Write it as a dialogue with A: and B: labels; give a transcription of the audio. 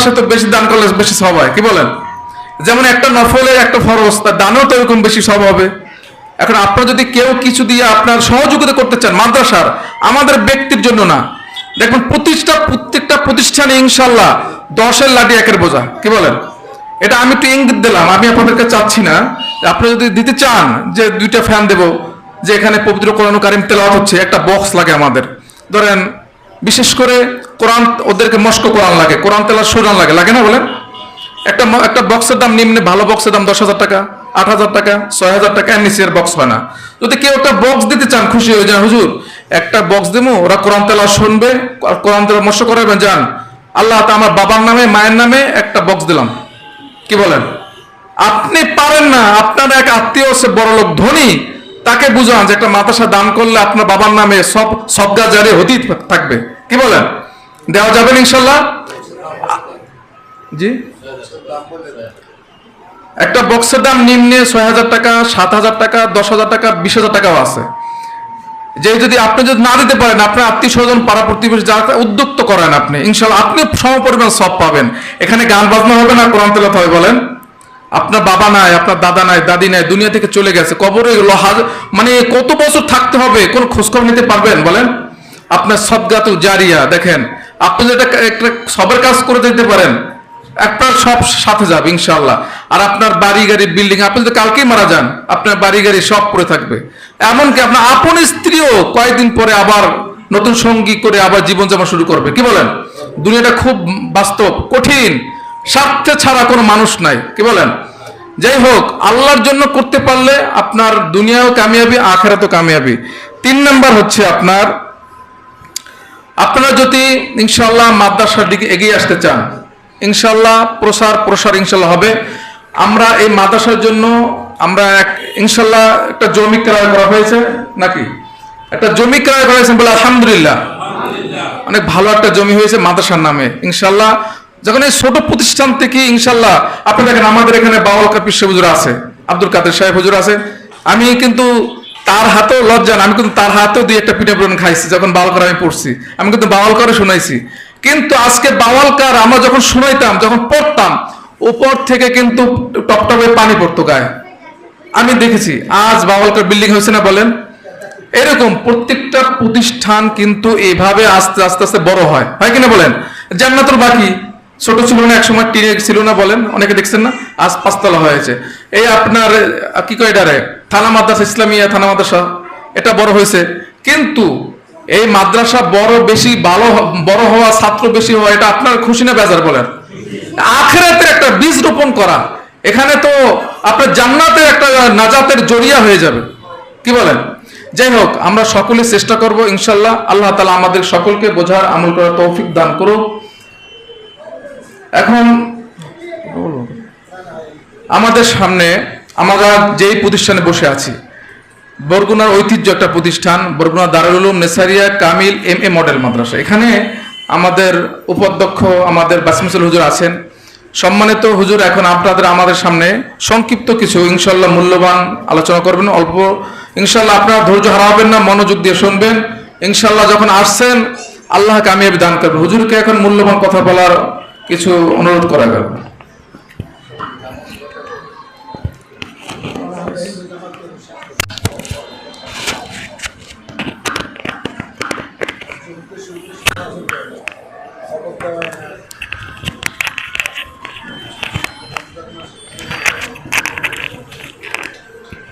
A: মাসে তো বেশি দান করলে বেশি সব হয়, কি বলেন? যেমন একটা নফলের একটা ফরজ, তার দানও তো এরকম বেশি সব হবে। এখন আপনার যদি কেউ কিছু দিয়ে আপনার সহযোগিতা করতে চান মাদ্রাসার, আমাদের ব্যক্তির জন্য না। দেখবেন প্রতিষ্ঠা প্রত্যেকটা প্রতিষ্ঠানে ইনশাল্লাহ দশের লাঠি একের বোঝা, কি বলেন? এটা আমি একটু ইঙ্গিত দিলাম, আমি আপনাদেরকে চাচ্ছি না। যে আপনি যদি দিতে চান যে দুইটা ফ্যান দেব, যে এখানে পবিত্র কোরআন কারিম তেলাওয়াত হচ্ছে, একটা বক্স লাগে আমাদের। ধরেন, বিশেষ করে কোরআন, ওদেরকে মস্ক কোরআন লাগে, কোরআন তেলার সুরান লাগে লাগে না বলেন? একটা একটা বক্সের দাম নিম্নে, ভালো বক্সের দাম দশ হাজার টাকা, আট হাজার টাকা, ছয় হাজার টাকা এর নিচের বক্স হয় না। যদি কেউ একটা বক্স দিতে চান, খুশি হয়ে যান, হুজুর। একটা বক্স দেবো ওরা কোরআন তেলা শুনবে, আর কোরআন তেলা মস্ক করাবেন যান। আল্লাহ তা আমার বাবার নামে, মায়ের নামে একটা বক্স দিলাম। কি বলেন? আপনি পারেন না, আপনার এক আত্মীয় সে বড় লোক ধনী, তাকে বুঝান যে একটা মাদ্রাসা দান করলে আপনার বাবার নামে সব সবগা জারি হতেই থাকবে। কি বলেন? দেওয়া যাবে ইনশাল্লাহ? জি? একটা বক্সের দাম নিম্নে ছয় হাজার টাকা, সাত হাজার টাকা, দশ হাজার টাকা, বিশ হাজার টাকাও আছে। যে যদি আপনি যদি না দিতে পারেন, আপনার আত্মীয় স্বজন, পাড়া প্রতিবেশী যা উদ্যুক্ত করেন আপনি। ইনশাল্লাহ আপনি সমপরিমাণ সব পাবেন। এখানে গান বাজনা হবে না, কোরআন তেলাত হবে, বলেন। আপনার বাবা নাই, আপনার দাদা নাই, দাদি নাই, দুনিয়া থেকে চলে গেছে, কবরে মানে কত বছর থাকতে হবে, কোন খোঁজখবর নিতে পারবেন, বলেন? আপনার সদগাত জারিয়া, দেখেন। আপনি যেটা একটা সবের কাজ করে দিতে পারেন আপনার সব সাথে যাবে ইনশাল্লাহ আর আপনার বাড়ি গাড়ি বিল্ডিং আপনি যদি কালকেই মারা যান, আপনার বাড়ি গাড়ি সব পড়ে থাকবে। এমনকি আপনার আপন স্ত্রীও কয়েকদিন পরে আবার নতুন সঙ্গী করে আবার জীবনযাপন শুরু করবে। কি বলেন? দুনিয়াটা খুব বাস্তব, কঠিন। স্বার্থে ছাড়া কোনো মানুষ নাই। কি বলেন? যাই হোক, আল্লাহর জন্য করতে পারলে আপনার দুনিয়াও কামিয়াবি, আখেরাতও কামিয়াবি। তিন নাম্বার হচ্ছে আপনার আপনারা যদি ইনশাল্লাহ মাদ্রাসার দিকে এগিয়ে আসতে চান ইনশাল্লাহ প্রসার প্রসার ইনশাল্লাহ হবে। আমরা এই মাদ্রাসার জন্য আমরা এক ইনশাল্লাহ একটা জমি ক্রয় করা হয়েছে নাকি? একটা জমি ক্রয় করা হয়েছে বলে আলহামদুলিল্লাহ। অনেক ভালো একটা জমি হয়েছে মাদ্রাসার নামে। ইনশাল্লাহ যখন এই ছোট প্রতিষ্ঠান থেকে ইনশাল্লাহ আপনি দেখেন আমাদের এখানে বাউল কাপির হুজুর আছে আব্দুল কাদের সাহেব হুজুর আছে। আমি কিন্তু তার হাতেও লজ্জা না, আমি কিন্তু তার হাতেও দিয়ে একটা পিঠা পুরন খাইছি, যখন বাউলকার আমি পড়ছি। আমি কিন্তু বাউলকারে শুনাইছি। কিন্তু আজকে বাউলকার আমরা যখন শুনাইতাম, যখন পড়তাম, উপর থেকে কিন্তু টপটপে পানি পড়তো গায়ে। আমি দেখেছি, আজ বাউলকার বিল্ডিং হয়েছে না বলেন? এরকম প্রত্যেকটা প্রতিষ্ঠান কিন্তু এভাবে আস্তে আস্তে আস্তে বড় হয়। হয় কিনা বলেন? জান্নাতুল বাকি। ছোট ছিল না একসময় টিনে ছিল না বলেন, অনেকে দেখছেন না, আজ পাঁচতলা হয়েছে। এই আপনার কি কয় এটারে? থানা মাদ্রাসা, ইসলামিয়া থানা মাদ্রাসা, এটা বড় হয়েছে। কিন্তু এই মাদ্রাসা বড় বেশি, ভালো বড় হওয়া, ছাত্র বেশি হওয়া, এটা আপনার খুশি না বেজার বলেন? আখেরাতে একটা বীজ রোপণ করা, এখানে তো আপনার জান্নাতের একটা নাজাতের জড়িয়া হয়ে যাবে। কি বলেন? যাই হোক, আমরা সকলে চেষ্টা করব, ইনশাল্লাহ, আল্লাহ তালা আমাদের সকলকে বোঝার, আমল করার তৌফিক দান করুক। এখন আমাদের সামনে আমরা যেই প্রতিষ্ঠানে বসে আছি, বরগুনার ঐতিহ্য একটা প্রতিষ্ঠান, Barguna Darul Nesaria Kamil M A model মাদ্রাসা। এখানে আমাদের উপাধ্যক্ষ আমাদের বাসমিসুল হুজুর আছেন। সম্মানিত হুজুর, এখন আপনাদের আমাদের সামনে সংক্ষিপ্ত কিছু ইনশাল্লাহ মূল্যবান আলোচনা করবেন, অল্প। ইনশাল্লাহ আপনারা ধৈর্য হারাবেন না, মনোযোগ দিয়ে শুনবেন। ইনশাল্লাহ যখন আসছেন আল্লাহ কামিয়াবি দান করবেন হুজুরকে এখন মূল্যবান কথা বলার কিছু অনুরোধ করা গেল।